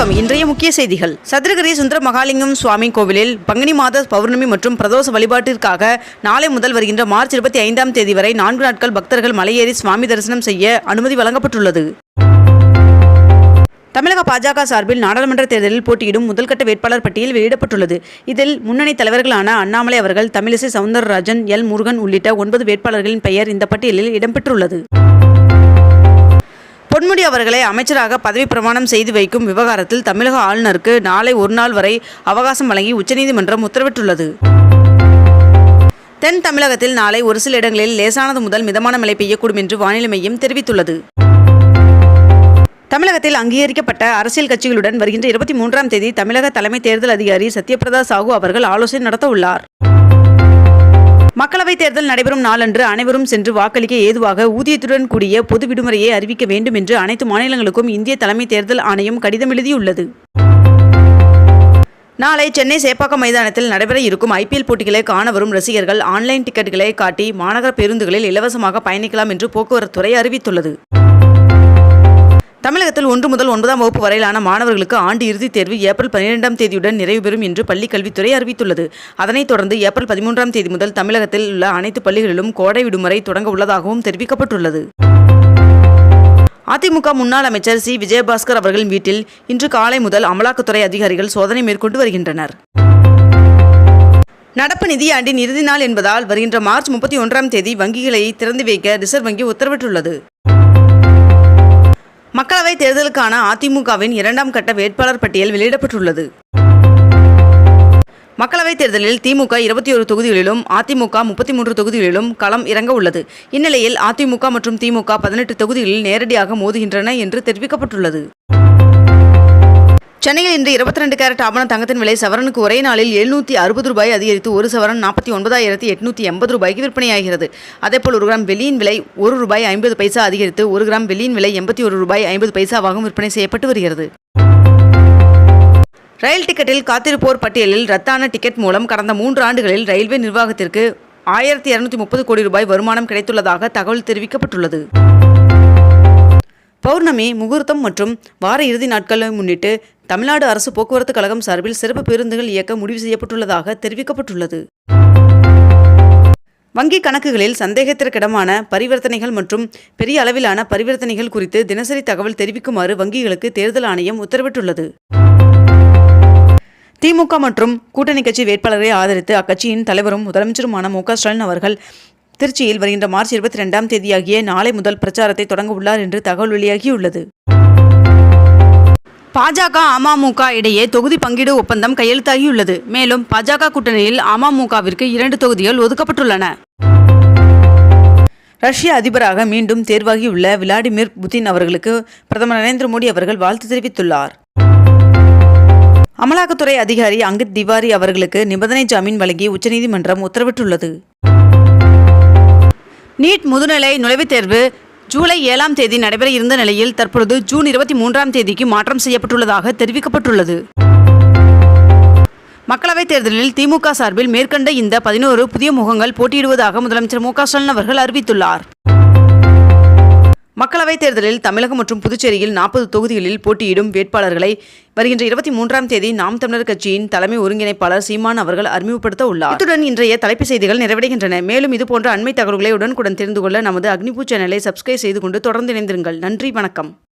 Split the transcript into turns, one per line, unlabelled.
வணக்கம். இன்றைய முக்கிய செய்திகள். சதுரகிரி சுந்தர மகாலிங்கம் சுவாமி கோவிலில் பங்குனி மாத பௌர்ணமி மற்றும் பிரதோஷ வழிபாட்டிற்காக நாளை முதல் வருகின்ற மார்ச் இருபத்தி ஐந்தாம் தேதி வரை நான்கு நாட்கள் பக்தர்கள் மலையேறி சுவாமி தரிசனம் செய்ய அனுமதி வழங்கப்பட்டுள்ளது. தமிழக பாஜக சார்பில் நாடாளுமன்ற தேர்தலில் போட்டியிடும் முதல்கட்ட வேட்பாளர் பட்டியல் வெளியிடப்பட்டுள்ளது. இதில் முன்னணி தலைவர்களான அண்ணாமலை அவர்கள் தமிழிசை சவுந்தரராஜன் எல் முருகன் உள்ளிட்ட ஒன்பது வேட்பாளர்களின் பெயர் இந்த பட்டியலில் இடம்பெற்றுள்ளது. அவர்களை அமைச்சராக பதவி பிரமாணம் செய்து வைக்கும் விவகாரத்தில் தமிழக ஆளுநருக்கு நாளை ஒரு நாள் வரை அவகாசம் வழங்கி உச்சநீதிமன்றம் உத்தரவிட்டுள்ளது. தென் தமிழகத்தில் நாளை ஒரு சில இடங்களில் லேசானது முதல் மிதமான மழை பெய்யக்கூடும் என்று வானிலை மையம் தெரிவித்துள்ளது. தமிழகத்தில் அங்கீகரிக்கப்பட்ட அரசியல் கட்சிகளுடன் வருகின்ற இருபத்தி மூன்றாம் தேதி தமிழக தலைமை தேர்தல் அதிகாரி சத்யபிரதா சாஹூ அவர்கள் ஆலோசனை நடத்த உள்ளார் மக்களவைத் தேர்தல் நடைபெறும் நாளன்று அனைவரும் சென்று வாக்களிக்க ஏதுவாக ஊதியத்துடன் கூடிய பொது விடுமுறையை அறிவிக்க வேண்டும் என்று அனைத்து மாநிலங்களுக்கும் இந்திய தலைமை தேர்தல் ஆணையம் கடிதம் எழுதியுள்ளது. நாளை சென்னை சேப்பாக்கம் மைதானத்தில் நடைபெற இருக்கும் ஐபிஎல் போட்டிகளை காண வரும் ரசிகர்கள் ஆன்லைன் டிக்கெட்டுகளை காட்டி மாநகர பேருந்துகளில் இலவசமாக பயணிக்கலாம் என்று போக்குவரத்துறை அறிவித்துள்ளது. தமிழகத்தில் ஒன்று முதல் ஒன்பதாம் வகுப்பு வரையிலான மாணவர்களுக்கு ஆண்டு இறுதித் தேர்வு ஏப்ரல் பன்னிரெண்டாம் தேதியுடன் நிறைவு பெறும் என்று பள்ளிக் கல்வித்துறை அறிவித்துள்ளது. அதனைத் தொடர்ந்து ஏப்ரல் பதிமூன்றாம் தேதி முதல் தமிழகத்தில் உள்ள அனைத்து பள்ளிகளிலும் கோடை விடுமுறை தொடங்க உள்ளதாகவும் தெரிவிக்கப்பட்டுள்ளது. அதிமுக முன்னாள் அமைச்சர் சி. விஜயபாஸ்கர் அவர்களின் வீட்டில் இன்று காலை முதல் அமலாக்கத்துறை அதிகாரிகள் சோதனை மேற்கொண்டு வருகின்றனர். நடப்பு நிதியாண்டின் இறுதி நாள் என்பதால் வருகின்ற மார்ச் முப்பத்தி ஒன்றாம் தேதி வங்கிகளை திறந்து வைக்க ரிசர்வ் வங்கி உத்தரவிட்டுள்ளது. மக்களவைத் தேர்தலுக்கான அதிமுகவின் இரண்டாம் கட்ட வேட்பாளர் பட்டியல் வெளியிடப்பட்டுள்ளது. மக்களவைத் தேர்தலில் திமுக இருபத்தி ஒரு தொகுதிகளிலும் அதிமுக முப்பத்தி மூன்று தொகுதிகளிலும் களம் இறங்க உள்ளது. இந்நிலையில் அதிமுக மற்றும் திமுக பதினெட்டு தொகுதிகளில் நேரடியாக மோதுகின்றன என்று தெரிவிக்கப்பட்டுள்ளது. சென்னையில் இன்று இருபத்தி ரெண்டு கேரட் ஆபண தங்கத்தின் விலை சவரனுக்கு ஒரே நாளில் எழுநூற்றி அறுபது ரூபாய் அதிகரித்து ஒரு சவரன் நாற்பத்தி ஒன்பதாயிரத்தி எட்நூற்றி எண்பது ரூபாய்க்கு விற்பனையாகிறது. அதேபோல் ஒரு கிராம் வெள்ளியின் விலை ஒரு ரூபாய் ஐம்பது பைசா அதிகரித்து ஒரு கிராம் வெள்ளியின் விலை எண்பத்தி ஒரு ரூபாய் ஐம்பது பைசாவாகவும் விற்பனை செய்யப்பட்டு வருகிறது. ரயில் டிக்கெட்டில் காத்திருப்போர் பட்டியலில் ரத்தான டிக்கெட் மூலம் கடந்த மூன்று ஆண்டுகளில் ரயில்வே நிர்வாகத்திற்கு ஆயிரத்தி இரநூத்தி முப்பது கோடி ரூபாய் வருமானம் கிடைத்துள்ளதாக தகவல் தெரிவிக்கப்பட்டுள்ளது. பௌர்ணமி முகூர்த்தம் மற்றும் வார இறுதி நாட்களை முன்னிட்டு தமிழ்நாடு அரசு போக்குவரத்து கழகம் சார்பில் சிறப்பு பேருந்துகள் இயக்க முடிவு செய்யப்பட்டுள்ளதாக தெரிவிக்கப்பட்டுள்ளது. வங்கி கணக்குகளில் சந்தேகத்திற்கிடமான பரிவர்த்தனைகள் மற்றும் பெரிய அளவிலான பரிவர்த்தனைகள் குறித்து தினசரி தகவல் தெரிவிக்குமாறு வங்கிகளுக்கு தேர்தல் ஆணையம் உத்தரவிட்டுள்ளது. திமுக மற்றும் கூட்டணி கட்சி வேட்பாளரை ஆதரித்து அக்கட்சியின் தலைவரும் முதலமைச்சருமான மு ஸ்டாலின் அவர்கள் திருச்சியில் வருகின்ற மார்ச் இருபத்தி ரெண்டாம் தேதியாகிய நாளை முதல் பிரச்சாரத்தை தொடங்க உள்ளார் என்று தகவல் வெளியாகியுள்ளது. பாஜக அமமுக இடையே தொகுதி பங்கீடு ஒப்பந்தம் கையெழுத்தாகியுள்ளது. மேலும் பாஜக கூட்டணியில் அமமுகவிற்கு இரண்டு தொகுதிகள் ஒதுக்கப்பட்டுள்ளன. ரஷ்ய அதிபராக மீண்டும் தேர்வாகியுள்ள விளாடிமிர் புதின் அவர்களுக்கு பிரதமர் நரேந்திர மோடி அவர்கள் வாழ்த்து தெரிவித்துள்ளார். அமலாக்கத்துறை அதிகாரி அங்கித் திவாரி அவர்களுக்கு நிபந்தனை ஜாமீன் வழங்கி உச்சநீதிமன்றம் உத்தரவிட்டுள்ளது. நீட் முதுநிலை நுழைவுத் தேர்வு ஜூலை ஏழாம் தேதி நடைபெற இருந்த நிலையில் தற்பொழுது ஜூன் இருபத்தி மூன்றாம் தேதிக்கு மாற்றம் செய்யப்பட்டுள்ளதாக தெரிவிக்கப்பட்டுள்ளது. மக்களவைத் தேர்தலில் திமுக சார்பில் மேற்கண்ட இந்த பதினோரு புதிய முகங்கள் போட்டியிடுவதாக முதலமைச்சர் மு க ஸ்டாலின் அவர்கள் அறிவித்துள்ளார். மக்களவைத் தேர்தலில் தமிழகம் மற்றும் புதுச்சேரியில் நாற்பது தொகுதிகளில் போட்டியிடும் வேட்பாளர்களை வருகின்ற இருபத்தி மூன்றாம் தேதி நாம் தமிழர் கட்சியின் தலைமை ஒருங்கிணைப்பாளர் சீமான் அவர்கள் அறிமுகப்படுத்த உள்ளார். இத்துடன் இன்றைய தலைப்புச் செய்திகள் நிறைவடைகின்றன. மேலும் இதுபோன்ற அண்மை தகவல்களை உடனுக்குடன் தெரிந்து கொள்ள நமது அக்னிபூ சேனலை சப்ஸ்கிரைப் செய்து கொண்டு தொடர்ந்து இணைந்திருங்கள். நன்றி வணக்கம்.